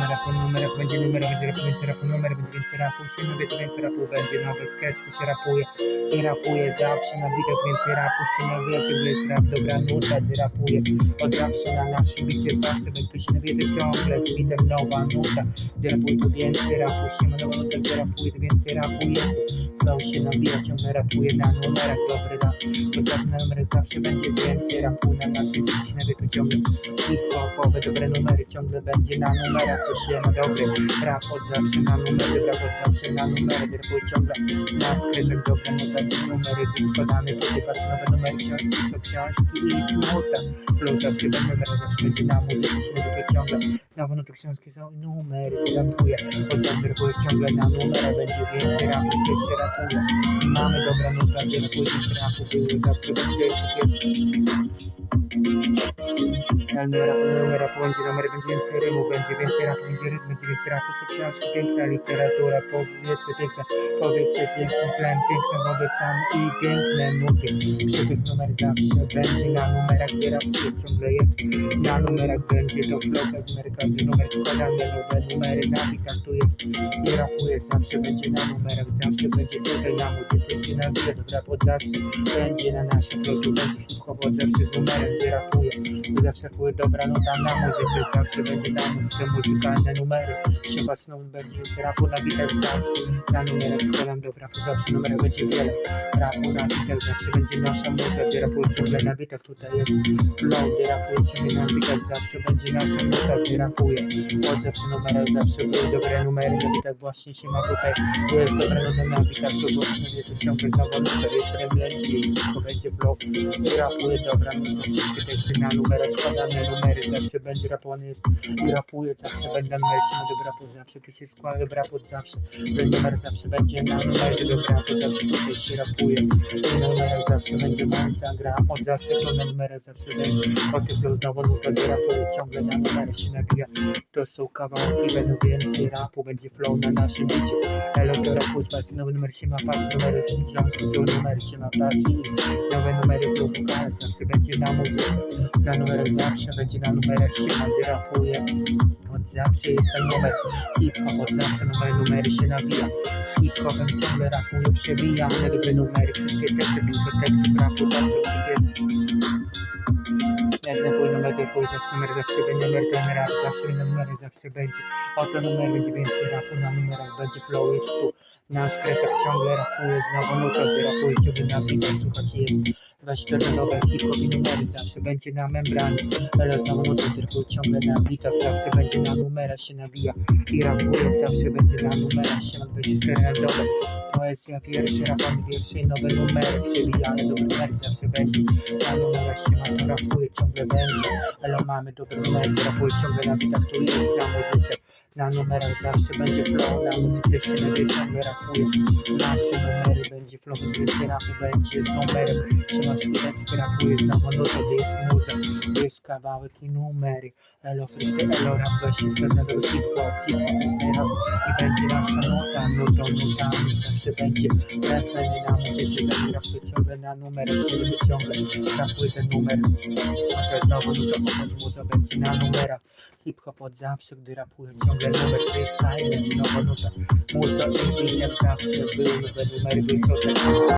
na rapu, numerach będzie numer, będzie rapu, więcej rapu, numer, będzie więcej rapu, się nowie, to więcej rapu będzie, nowy sketch, tu się rapuje, i rapuje zawsze, na bitach więcej rapu, się nowie, ciągle jest rap, dobra nuta, gdy rapuje, od zawsze na naszym bicie, zawsze, więc tu się nowie, to ciągle, z bitem nowa nuta, gdy rapuje, to więcej rapu, się ma nową nutę, gdy rapuje, to więcej rapu jest, flow się nabija, ciągle rapuje na numerach, dobry rap, zawsze na numerach zawsze będzie więcej rapu, na bicie, się nowie, to ciągle hip-hopowe, dobre numery, ciągle będzie na numerach, to się ma dobry. Rap od zawsze na numery, rap od zawsze na numery, rapuje ciągle na skrytek, dobre numery, numery składane, potypać nowe numery, książki, są książki i nuta, flow zawsze będzie numer, zawsze będzie na muzyce, ciągle, nowe nuty książki są numery, rapuje, od zawsze rapuje ciągle na numerach, będzie więcej rapu, gdzie się rapuje, i mamy dobra nuta, rapuje z rapu, były zawsze jest Numer, numer będzie, numer będzie więcej rymu, będzie więcej rapu, będzie rytm, będzie więcej rapu, książki, piękna literatura, powietrze piękne, powietrze piękny tlen, piękne wobec sam i piękne nuty. Przebieg numer zawsze będzie na numerach, gdzie rapuje ciągle jest, na numerach będzie to flow, każdy numer, każdy numer składany, nowe numery na tu jest. I rapuje, zawsze będzie na numerach, zawsze będzie tutaj na muzyce się nabija, dobra, pod zawsze będzie na naszym blogu, będzie hip-hop zawsze z numerem, gdzie rapuje, zawsze rapuje dobra nuta na muzyce, zawsze będzie na muzyce muzykalne numery, chyba znowu będzie już rapu na zawsze, na numerach rapu, zawsze numerek będzie wiele, rapu na bitach zawsze będzie nasza muzyka, gdzie rapuje ciągle na bitach, tutaj jest flow, gdzie rapuje ciągle na bitach, zawsze będzie nasza muzyka, gdzie rapuje, od zawsze numerach zawsze były dobre numery, na bitach właśnie się ma tutaj, jest dobra nuta na bitach, to właśnie wie, to ciągle znowu nuta, jest remlenki, to będzie flow, i rapuje dobra nuta, wszystkie teksty na numerach składane, numery. Zawsze będzie rapowany jest i rapuje, zawsze będę numer się na dobra pod zawsze, tu się składa pod zawsze, ten numer zawsze będzie na numerze dobra pod zawsze, tutaj się rapuje, na numerach zawsze będzie mąca gra, od zawsze to na numerach zawsze będzie, o tym flow znowu nuta, gdzie rapuje ciągle na numerach się nabija, to są kawałki, będą więcej rapu, będzie flow na naszym bicie, elo to rapu z nowy numer się ma pas, numery książki, są numery się ma pasji, nowe numery flow wokale, zawsze będzie na muzyce, na numerach zawsze będzie na numerach się ma, rapuje, zawsze jest ten numer hip-hop, od zawsze numery, numery się nabija, z hip-hopem ciągle rapuje, przebija, ale dobre numery, wszystkie teksty, dużo tekstów rapu, zawsze pójdą zawsze numer, zawsze będzie numer, rap, zawsze numery, zawsze będzie. Oto numer będzie więcej rapu, na numerach będzie flow, jest tu. Na skrecach ciągle rapuje, znowu nuta, gdy rapuje, ciągle na bitach, słuchać jest. 24 nowe hip-hop i numery, zawsze będzie na membranie. Ale znowu nuta, rapuje ciągle na bitach, zawsze będzie na numerach się nabija. I rapuje, zawsze będzie na numerach się ma 24 nowe. Poezja wierszy, rapami wierszy i nowe numery przebijane, dobre numery mamy dobre numery, rapuje ciągle na bitach, tu jest na numerach zawsze będzie flow, na muzyce się będzie ciągle rapuje. Nasze numery będzie flow, więcej rapu będzie z numerem. Trzyma teksty, rapuje znowu nutę, to jest muza, to jest kawałek i numery. Elo freestyle, elo rap, weź się pewnego hip-hop, hip-hop rap i będzie nasza nuta, nutą, nutami zawsze będzie refren i na muzyce będzie rapuje ciągle na numerach, który ciągle rapuje ten numer. A to znowu nuta, potem muza będzie na numerach. Hip-hop od zawsze, gdy rapuje ciągle to jest fajne, nowa nuta. Muza i jak zawsze były nowe numery, były